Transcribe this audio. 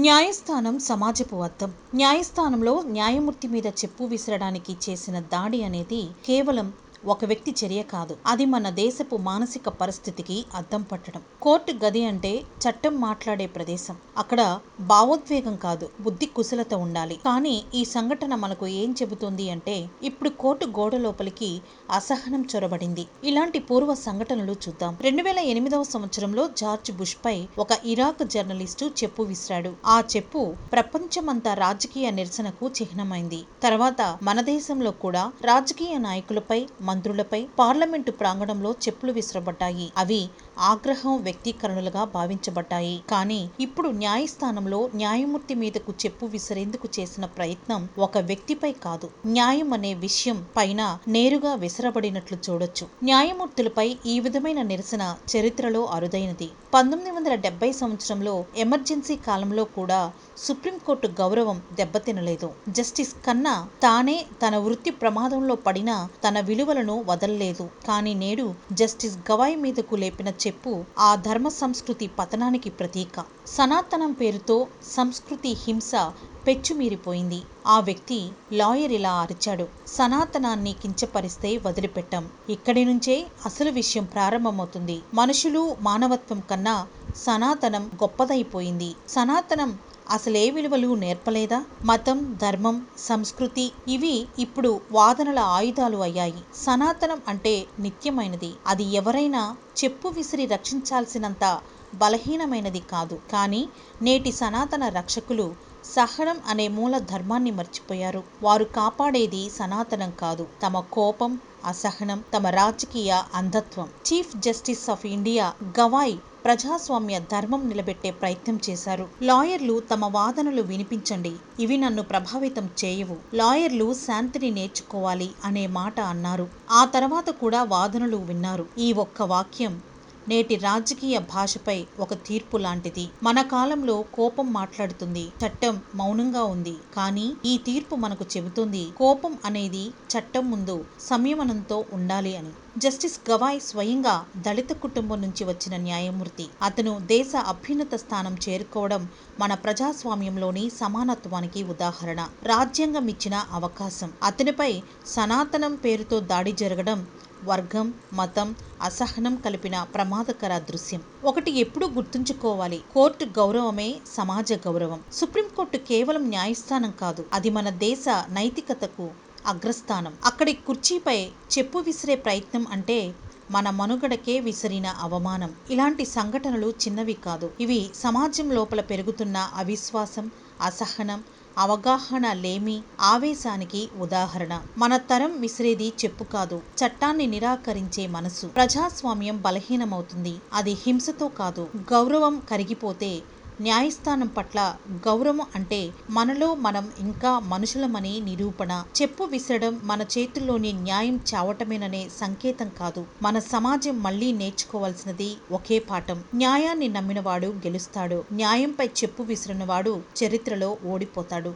న్యాయస్థానం సమాజపు అద్దం. న్యాయస్థానంలో న్యాయమూర్తి మీద చెప్పు విసరడానికి చేసిన దాడి అనేది కేవలం ఒక వ్యక్తి చర్య కాదు. అది మన దేశపు మానసిక పరిస్థితికి అద్దం పట్టడం. కోర్టు గది అంటే చట్టం మాట్లాడే ప్రదేశం. అక్కడ భావోద్వేగం కాదు బుద్ధి కుశలత ఉండాలి. కానీ ఈ సంఘటన మనకు ఏం చెబుతుంది అంటే ఇప్పుడు కోర్టు గోడ లోపలికి అసహనం చొరబడింది. ఇలాంటి పూర్వ సంఘటనలు చూద్దాం. రెండు వేల ఎనిమిదవ సంవత్సరంలో జార్జ్ బుష్ పై ఒక ఇరాక్ జర్నలిస్టు చెప్పు విసిరాడు. ఆ చెప్పు ప్రపంచమంతా రాజకీయ నిరసనకు చిహ్నమైంది. తర్వాత మన దేశంలో కూడా రాజకీయ నాయకులపై మంత్రులపై పార్లమెంటు ప్రాంగణంలో చెప్పులు విసరబడ్డాయి. అవి ఆగ్రహం వ్యక్తీకరణలుగా భావించబడ్డాయి. కానీ ఇప్పుడు న్యాయస్థానంలో న్యాయమూర్తి మీదకు చెప్పు విసిరేందుకు చేసిన ప్రయత్నం ఒక వ్యక్తిపై కాదు. న్యాయం అనే విషయం పైన నేరుగా విసరబడినట్లు చూడొచ్చు. న్యాయమూర్తులపై ఈ విధమైన నిరసన చరిత్రలో అరుదైనది. పంతొమ్మిది వందల డెబ్బై సంవత్సరంలో ఎమర్జెన్సీ కాలంలో కూడా సుప్రీంకోర్టు గౌరవం దెబ్బతినలేదు. జస్టిస్ కన్నా తానే తన వృత్తి ప్రమాదంలో పడినా తన విలువలను వదలలేదు. కానీ నేడు జస్టిస్ గవాయ్ మీదకు లేపిన చెప్పు ఆ ధర్మ సంస్కృతి పతనానికి ప్రతీక. సనాతనం పేరుతో సంస్కృతి హింస పెచ్చుమీరిపోయింది. ఆ వ్యక్తి లాయర్ ఇలా అరిచాడు సనాతనాన్ని కించపరిస్తే వదిలిపెట్టాం. ఇక్కడి నుంచే అసలు విషయం ప్రారంభమవుతుంది. మనుషులు మానవత్వం కన్నా సనాతనం గొప్పదైపోయింది. సనాతనం అసలే విలువలు నేర్పలేదా? మతం ధర్మం సంస్కృతి ఇవి ఇప్పుడు వాదనల ఆయుధాలు అయ్యాయి. సనాతనం అంటే నిత్యమైనది. అది ఎవరైనా చెప్పు విసిరి రక్షించాల్సినంత బలహీనమైనది కాదు. కానీ నేటి సనాతన రక్షకులు సహనం అనే మూల ధర్మాన్ని మర్చిపోయారు. వారు కాపాడేది సనాతనం కాదు. తమ కోపం అసహనం తమ రాజకీయ అంధత్వం. Chief justice of India Gavai ప్రజాస్వామ్య ధర్మం నిలబెట్టే ప్రయత్నం చేశారు. లాయర్లు తమ వాదనలు వినిపించండి. ఇవి నన్ను ప్రభావితం చేయవు. లాయర్లు శాంతిని నేర్చుకోవాలి అనే మాట అన్నారు. ఆ తర్వాత కూడా వాదనలు విన్నారు. ఈ ఒక్క వాక్యం నేటి రాజకీయ భాషపై ఒక తీర్పు లాంటిది. మన కాలంలో కోపం మాట్లాడుతుంది. చట్టం మౌనంగా ఉంది. కానీ ఈ తీర్పు మనకు చెబుతుంది కోపం అనేది చట్టం ముందు సంయమనంతో ఉండాలి అని. జస్టిస్ గవాయ్ స్వయంగా దళిత కుటుంబం నుంచి వచ్చిన న్యాయమూర్తి. అతను దేశ అభ్యున్నత స్థానం చేరుకోవడం మన ప్రజాస్వామ్యంలోని సమానత్వానికి ఉదాహరణ. రాజ్యాంగం ఇచ్చిన అవకాశం. అతనిపై సనాతనం పేరుతో దాడి జరగడం వర్గం మతం అసహనం కలిపిన ప్రమాదకర దృశ్యం. ఒకటి ఎప్పుడూ గుర్తుంచుకోవాలి. కోర్టు గౌరవమే సమాజ గౌరవం. సుప్రీంకోర్టు కేవలం న్యాయస్థానం కాదు అది మన దేశ నైతికతకు అగ్రస్థానం. అక్కడి కుర్చీపై చెప్పు విసిరే ప్రయత్నం అంటే మన మనుగడకే విసిరిన అవమానం. ఇలాంటి సంఘటనలు చిన్నవి కాదు. ఇవి సమాజం లోపల పెరుగుతున్న అవిశ్వాసం అసహనం అవగాహన లేమి ఆవేశానికి ఉదాహరణ. మన తరం విసిరేది చెప్పు కాదు చట్టాన్ని నిరాకరించే మనసు. ప్రజాస్వామ్యం బలహీనమవుతుంది. అది హింసతో కాదు గౌరవం కరిగిపోతే న్యాయస్థానం పట్ల గౌరవం అంటే మనలో మనం ఇంకా మనుషులమని నిరూపణ. చెప్పు విసరడం మన చేతుల్లోని న్యాయం చావటమేననే సంకేతం కాదు. మన సమాజం మళ్ళీ నేర్చుకోవాల్సినది ఒకే పాఠం. న్యాయాన్ని నమ్మినవాడు గెలుస్తాడు. న్యాయంపై చెప్పు విసిరినవాడు చరిత్రలో ఓడిపోతాడు.